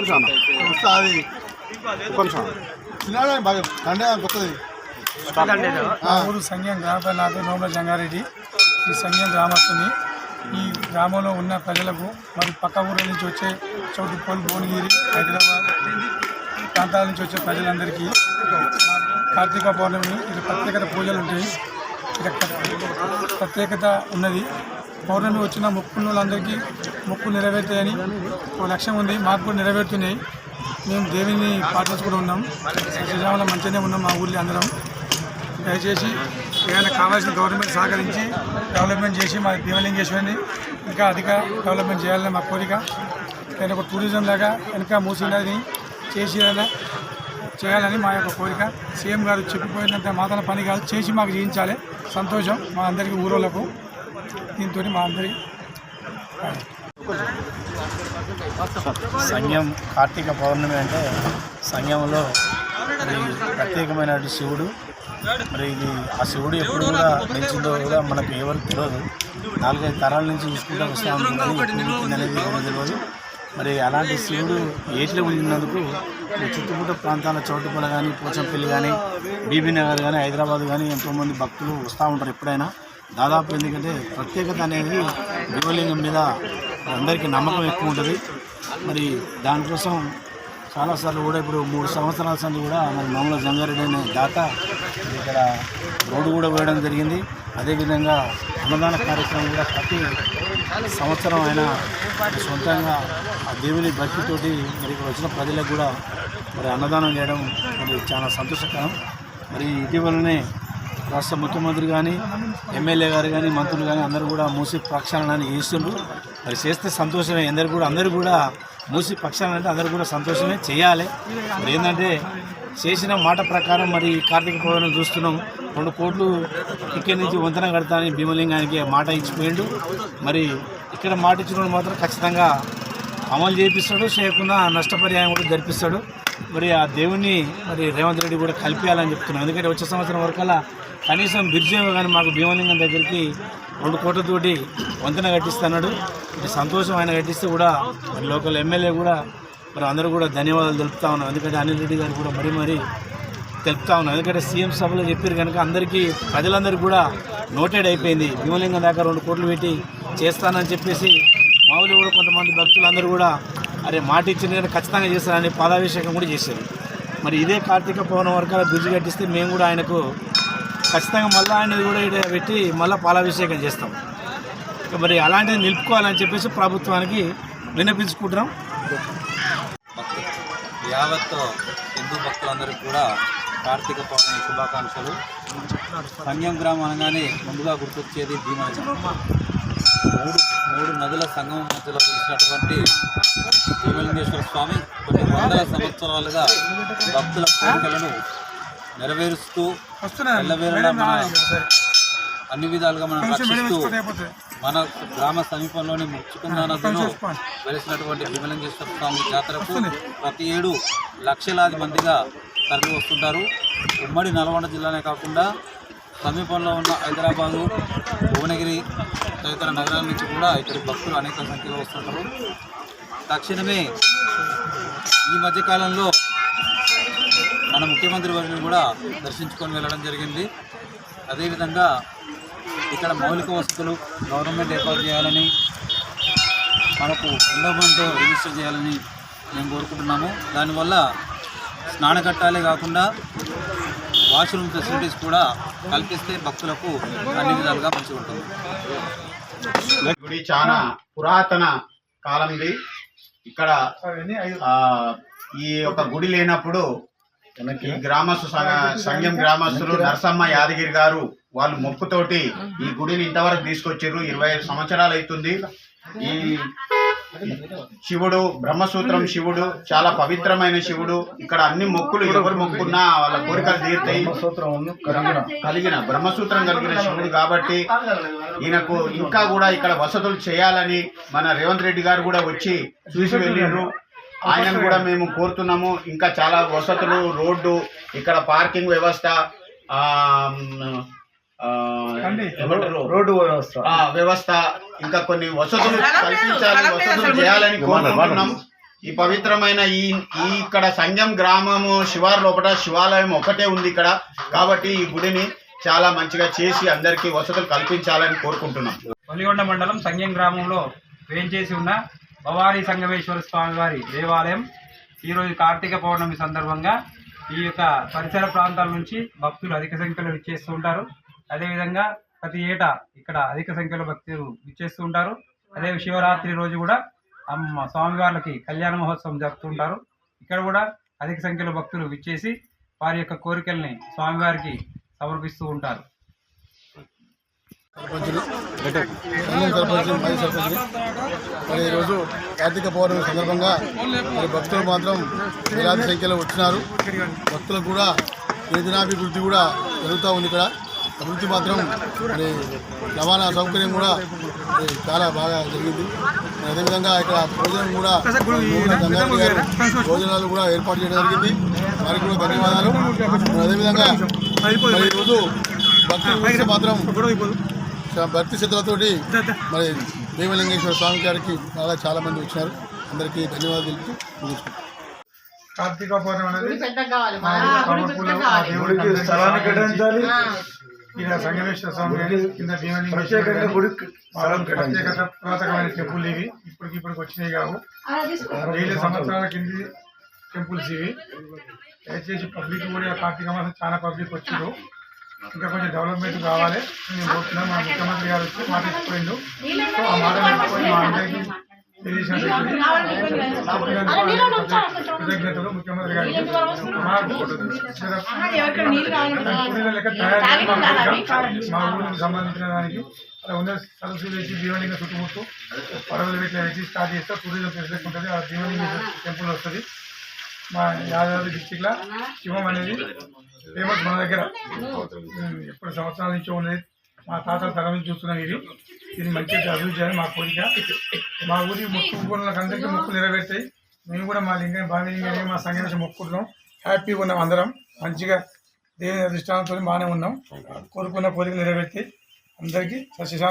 కొంచెం అన్న. వస్తుంది. కొంచెం చిన్న బాగా దండే కొత్తది. ఊరు సంఘం గ్రామ ప్రజలకు నోముల జంగారెడ్డి ఈ సంఘం గ్రామస్తుని. ఈ గ్రామంలో ఉన్న ప్రజలకు మరి పక్క ఊళ్ళ నుంచి వచ్చే చౌటుప్పల్ భువనగిరి హైదరాబాద్ ప్రాంతాల నుంచి వచ్చే ప్రజలందరికీ కార్తీక పౌర్ణమి ఇది ప్రత్యేకత పూజలు ఉంటాయి. ఇక్కడ ప్రత్యేకత ఉన్నది. పౌర్ణమి వచ్చిన మొక్కులందరికీ మొక్కులు నెరవేర్తాయని ఒక లక్ష్యం ఉంది మాకు కూడా నెరవేరుతున్నాయి. మేము దేవిని పాటించుకుంటూ ఉన్నాం. శ్రీరాముల మంచిగానే ఉన్నాం మా ఊళ్ళో అందరం. దయచేసి ఏదైనా కావాల్సిన గవర్నమెంట్ సహకరించి డెవలప్మెంట్ చేసి మా భీమలింగేశ్వరిని ఇంకా అధిక డెవలప్మెంట్ చేయాలని మా కోరిక. నేను ఒక టూరిజం లాగా వెనక మూసినది చేసి చేయాలని మా యొక్క కోరిక. సీఎం గారు చెప్పిపోయినంత మాత్రం పని కాదు. చేసి మాకు చేయించాలి సంతోషం మా అందరికీ ఊరోళ్ళకు. దీంతో మా అందరి సంఘం కార్తీక పౌర్ణమి అంటే సంఘంలో ప్రత్యేకమైన శివుడు మరి ఇది ఆ శివుడు ఎప్పుడు కూడా నిలిచిందో కూడా మనకు ఎవరికి తెలియదు నాలుగైదు తరాల నుంచి చూసుకుంటూ వస్తూ ఉంటుంది అనేది తెలియదు మరి అలాంటి శివుడు ఏట్లో ఉన్నందుకు చుట్టుపక్కల ప్రాంతాల చౌటుపల్లి కానీ పోచంపల్లి కానీ బీబీ నగర్ కానీ హైదరాబాద్ కానీ ఎంతోమంది భక్తులు వస్తూ ఉంటారు ఎప్పుడైనా. దాదాపు ఎందుకంటే ప్రత్యేకత అనేది దేవలింగం మీద అందరికీ నమ్మకం ఎక్కువ ఉంటుంది. మరి దానికోసం చాలాసార్లు కూడా ఇప్పుడు మూడు సంవత్సరాల సంది కూడా మరి మామూలు జంగారెడ్డి అనే దాత ఇక్కడ రోడ్డు కూడా వేయడం జరిగింది. అదేవిధంగా అన్నదాన కార్యక్రమం కూడా ప్రతి సంవత్సరం ఆయన సొంతంగా ఆ దేవుని భక్తితోటి మరి ఇక్కడ వచ్చిన ప్రజలకు కూడా మరి అన్నదానం చేయడం మరి చాలా సంతోషకరం. మరి ఇటీవలనే రాష్ట్ర ముఖ్యమంత్రి కానీ ఎమ్మెల్యే గారు కానీ మంత్రులు కానీ అందరూ కూడా మూసి ప్రక్షాళన చేస్తుండ్రు. మరి చేస్తే సంతోషమే. అందరు కూడా అందరూ కూడా మూసి ప్రక్షాళన అంటే అందరూ కూడా సంతోషమే చేయాలి. మరి ఏంటంటే చేసిన మాట ప్రకారం మరి కార్తీక పౌర్ణమి చూస్తున్నాం. రెండు కోట్లు ఇక్కడి నుంచి వంతెన కడతానని భీమలింగానికి మాట ఇచ్చిపోయిండు. మరి ఇక్కడ మాట ఇచ్చిన మాత్రం ఖచ్చితంగా అమలు చేపిస్తాడు. చేయకుండా నష్టపరిహారం కూడా జరిపిస్తాడు. మరి ఆ దేవుణ్ణి మరి రేవంత్ రెడ్డి కూడా కలిపేయాలని చెప్తున్నాం. ఎందుకంటే వచ్చే సంవత్సరం వరకల్లా కనీసం బిర్జేమో కానీ మాకు భీమలింగం దగ్గరికి రెండు కోట్లతోటి వంతెన కట్టిస్తున్నాడు సంతోషం ఆయన కట్టిస్తే కూడా మరి లోకల్ ఎమ్మెల్యే కూడా మరి అందరూ కూడా ధన్యవాదాలు తెలుపుతా ఉన్నాం ఎందుకంటే అనిల్ రెడ్డి గారు కూడా మరీ మరీ తెలుపుతా ఉన్నాం ఎందుకంటే సీఎం సభలో చెప్పారు కనుక అందరికీ ప్రజలందరికీ కూడా నోటెడ్ అయిపోయింది. భీమలింగం దాకా రెండు కోట్లు పెట్టి చేస్తానని చెప్పేసి మామూలు కూడా కొంతమంది భక్తులందరూ కూడా అరే మాట ఇచ్చింది కానీ ఖచ్చితంగా చేస్తారని పాదాభిషేకం కూడా చేశారు. మరి ఇదే కార్తీక పౌర్ణం వరకు బ్రిడ్జ్ కట్టిస్తే మేము కూడా ఆయనకు ఖచ్చితంగా మళ్ళీ ఆయన కూడా ఇక్కడ పెట్టి మళ్ళీ పాలాభిషేకం చేస్తాం. మరి అలాంటిది నిలుపుకోవాలని చెప్పేసి ప్రభుత్వానికి విన్నపించుకుంటున్నాం. యావత్ హిందూ భక్తులందరికీ కూడా కార్తీక పౌర్ణమి శుభాకాంక్షలు. సంగం గ్రామం అనగానే ముందుగా గుర్తొచ్చేది భీమా మూడు మూడు నదుల సంగమం మధ్యలో వెలిసినటువంటి భీమలింగేశ్వర స్వామి కొన్ని వందల సంవత్సరాలుగా భక్తుల కోరికలను నెరవేరుస్తూ ఎల్లవేళలా మన అన్ని విధాలుగా మనం రక్షిస్తూ మన గ్రామ సమీపంలోని ముచ్చుకున్న నదిలో వెలిసినటువంటి భీమలింగేశ్వర స్వామి జాతరకు ప్రతి ఏడు లక్షలాది మందిగా తరలి వస్తుంటారు ఉమ్మడి నల్గొండ జిల్లానే కాకుండా సమీపంలో ఉన్న హైదరాబాదు భువనగిరి తదితర నగరాల నుంచి కూడా ఇక్కడి భక్తులు అనేక సంఖ్యలో వస్తుంటారు. తక్షణమే ఈ మధ్యకాలంలో మన ముఖ్యమంత్రి వారిని కూడా దర్శించుకొని వెళ్ళడం జరిగింది. అదేవిధంగా ఇక్కడ మౌలిక వసతులు గవర్నమెంట్ ఏర్పాటు చేయాలని మనకు ఎండోమెంట్ రిజిస్టర్ చేయాలని మేము కోరుకుంటున్నాము. దానివల్ల స్నానఘట్టాలే కాకుండా వాష్రూమ్ ఫెసిలిటీస్ కూడా కల్పిస్తే భక్తులకు అన్ని విధాలుగా మంచిగా ఉంటుంది. గుడి చాలా పురాతన కాలం ఇది. ఇక్కడ ఆ, ఈ యొక్క గుడి లేనప్పుడు ఈ గ్రామస్తు సంఘం గ్రామస్తులు నరసమ్మ యాదగిరి గారు వాళ్ళు మొక్కుతోటి ఈ గుడిని ఇంతవరకు తీసుకొచ్చారు. ఇరవై ఐదు సంవత్సరాలు అవుతుంది. ఈ శివుడు బ్రహ్మసూత్రం శివుడు చాలా పవిత్రమైన శివుడు. ఇక్కడ అన్ని మొక్కులు ఎవరు మొక్కున్నా వాళ్ళ కోరికలు తీరుతాయి. కలిగిన బ్రహ్మసూత్రం కలిగిన శివుడు కాబట్టి ఈయనకు ఇంకా కూడా ఇక్కడ వసతులు చేయాలని మన రేవంత్ రెడ్డి గారు కూడా వచ్చి చూసి వెళ్ళిండ్రు. ఆయనను కూడా మేము కోరుతున్నాము. ఇంకా చాలా వసతులు రోడ్డు ఇక్కడ పార్కింగ్ వ్యవస్థ? రోడ్డు వ్యవస్థ ఇంకా కొన్ని వసతులు కల్పించాలి వసతులు చేయాలని కోరుకుంటున్నాం. ఈ పవిత్రమైన ఈ ఈ ఇక్కడ సంఘం గ్రామము శివారు లోపల శివాలయం ఒకటే ఉంది ఇక్కడ. కాబట్టి ఈ గుడిని చాలా మంచిగా చేసి అందరికీ వసతులు కల్పించాలని కోరుకుంటున్నాం. ఒలిగొండ మండలం సంగం గ్రామంలో వేంచేసి ఉన్న భవానీ సంగమేశ్వర స్వామి వారి దేవాలయం ఈరోజు కార్తీక పౌర్ణమి సందర్భంగా ఈ యొక్క పరిసర ప్రాంతాల నుంచి భక్తులు అధిక సంఖ్యలో విచ్చేస్తూ ఉంటారు. అదేవిధంగా ప్రతి ఏటా ఇక్కడ అధిక సంఖ్యలో భక్తులు విచ్చేస్తూ ఉంటారు. అదే శివరాత్రి రోజు కూడా అమ్మ స్వామివార్లకి కళ్యాణ మహోత్సవం జరుపుతుంటారు ఇక్కడ కూడా అధిక సంఖ్యలో భక్తులు విచ్చేసి వారి యొక్క కోరికల్ని స్వామివారికి సమర్పిస్తూ ఉంటారు. మరి ఈరోజు కార్తీక పౌర్ణమి సందర్భంగా మరి భక్తులు మాత్రం వేలాది సంఖ్యలో వచ్చినారు. భక్తులకు కూడా యోజనాభివృద్ధి కూడా జరుగుతూ ఉంది ఇక్కడ. అభివృద్ధి మాత్రం మరి రవాణా సౌకర్యం కూడా చాలా బాగా జరిగింది. అదేవిధంగా ఇక్కడ భోజనం కూడా భోజనాలు కూడా ఏర్పాటు చేయడం జరిగింది. వారికి కూడా ధన్యవాదాలు. అదేవిధంగా మరి ఈరోజు వస్తే మాత్రం భక్తి శ్రద్ధలతోటి మరి దేవలింగేశ్వర స్వామి గారికి బాగా చాలా మంది వచ్చినారు. అందరికీ ధన్యవాదాలు తెలుపుతూ. కార్తీక పౌర్ణమి అనేది దేవుడికి స్థలాన్ని కేటాయించాలి. ఇక్కడ సంగమేశ్వర స్వామి కింద భీమలింగేశ్వర గారి ప్రత్యేకత పురాతకమైన టెంపుల్ ఇవి. ఇప్పటికి ఇప్పటికి వచ్చినాయి కావు. వేల సంవత్సరాల కింది టెంపుల్స్ ఇవి. దయచేసి పబ్లిక్ కూడా కార్తీక మాసం చాలా పబ్లిక్ వచ్చారు ఇంకా కొంచెం డెవలప్మెంట్ కావాలి. నేను కోరుతున్నాను మా ముఖ్యమంత్రి గారు వచ్చి మాట ఇచ్చిపోయిండు. సో ఆ మాట మా అందరికీ కృతజ్ఞతలు ముఖ్యమంత్రి గారికి లెక్క తయారు మా ఊరికి సంబంధించిన దానికి అలా ఉన్న వేసి దీవలింగ చుట్టుముట్టు పడవలు పెట్టి వేసి స్టార్ట్ చేస్తే టూరిజం ప్లేస్ ఉంటుంది ఆ దీవలింగ టెంపుల్ వస్తుంది మా యాదాద్రి డిస్టిక్లో శివం అనేది ఫేమస్ మన దగ్గర ఎప్పుడు సంవత్సరాల నుంచి ఉన్నది మా తాత తరం నుంచి చూస్తున్నాం ఇది. దీన్ని మంచిగా అభివృద్ధి చేయాలి మా కోరిక మా ఊరి మొక్కుకున్నలకు అందరికీ మొక్కులు నెరవేర్తాయి మేము కూడా మా లింగం లింగాన్ని మా సంఘం మొక్కుకుంటున్నాం. హ్యాపీగా ఉన్నాం అందరం. మంచిగా దేవుని అధిష్టానంతో బాగానే ఉన్నాం. కోరుకున్న కోరికలు నెరవేర్తాయి. అందరికీ సత్యశాంతి